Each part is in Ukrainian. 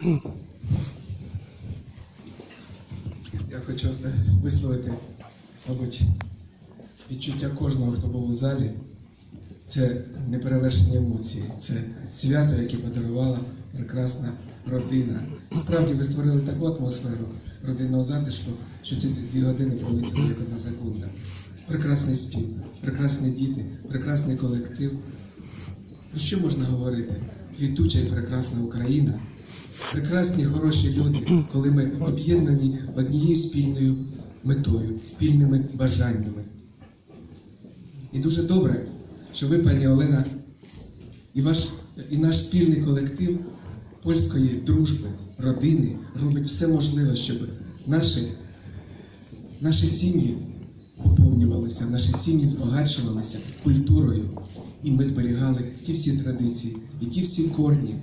Я хочу е, висловити, мабуть, відчуття кожного, хто був у залі. Це неперевершені емоції, це свято, яке подарувала прекрасна родина. Справді ви створили таку атмосферу родинного затишку, що ці дві години пролетіли як одна секунда. Прекрасний спів, прекрасні діти, прекрасний колектив. Про що можна говорити? Квітуча і прекрасна Україна, прекрасні хороші люди, коли ми об'єднані однією спільною метою, спільними бажаннями. І дуже добре, що ви, пані Олена, і ваш і наш спільний колектив польської дружби, родини робить все можливе, щоб наші, наші сім'ї поповнювалися, наші сім'ї збагачувалися культурою, і ми зберігали ті всі традиції, і ті всі корні.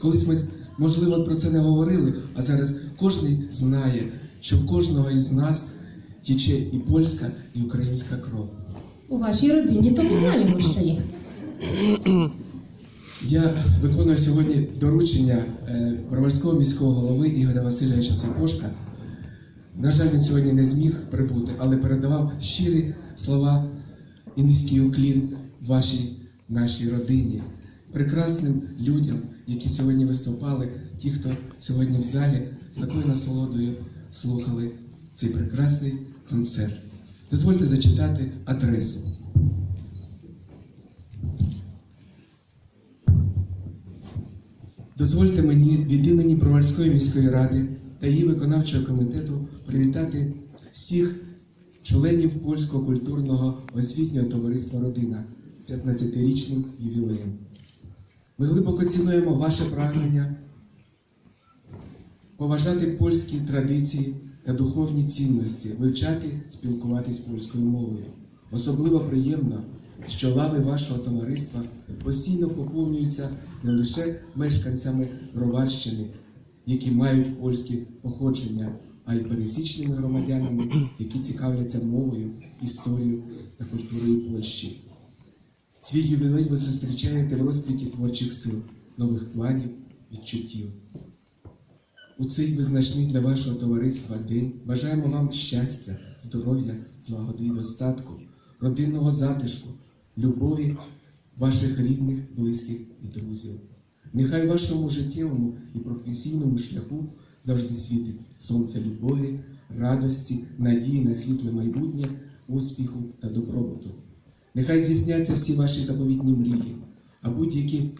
Колись ми, можливо, про це не говорили, а зараз кожен знає, що в кожного із нас тече і польська, і українська кров. У вашій родині, то ми знаємо, що є. Я виконую сьогодні доручення е, Броварського міського голови Ігоря Васильовича Сапошка. На жаль, він сьогодні не зміг прибути, але передавав щирі слова і низький уклін вашій нашій родині, прекрасним людям, які сьогодні виступали, ті, хто сьогодні в залі з такою насолодою слухали цей прекрасний концерт. Дозвольте зачитати адресу. Дозвольте мені від імені Броварської міської ради та її виконавчого комітету привітати всіх членів польського культурного освітнього товариства Родина з 15-річним ювілеєм. Ми глибоко цінуємо ваше прагнення поважати польські традиції та духовні цінності, вивчати, спілкуватись польською мовою. Особливо приємно, що лави вашого товариства постійно поповнюються не лише мешканцями Броварщини, які мають польське походження, а й пересічними громадянами, які цікавляться мовою, історією та культурою Польщі. Свій ювілей ви зустрічаєте в розквіті творчих сил, нових планів, відчуттів. У цей визначний для вашого товариства день бажаємо вам щастя, здоров'я, злагоди і достатку, родинного затишку, любові ваших рідних, близьких і друзів. Нехай вашому життєвому і професійному шляху завжди світить сонце любові, радості, надії на світле майбутнє, успіху та добробуту. Нехай здійсняться всі ваші заповітні мрії, а будь-які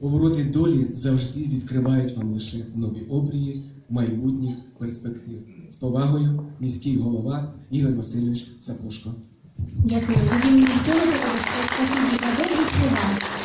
повороти долі завжди відкривають вам лише нові обрії майбутніх перспектив. З повагою, міський голова Ігор Васильович Сапушко. Дякую. Дякую. Дякую. Дякую. Дякую. Дякую. слова.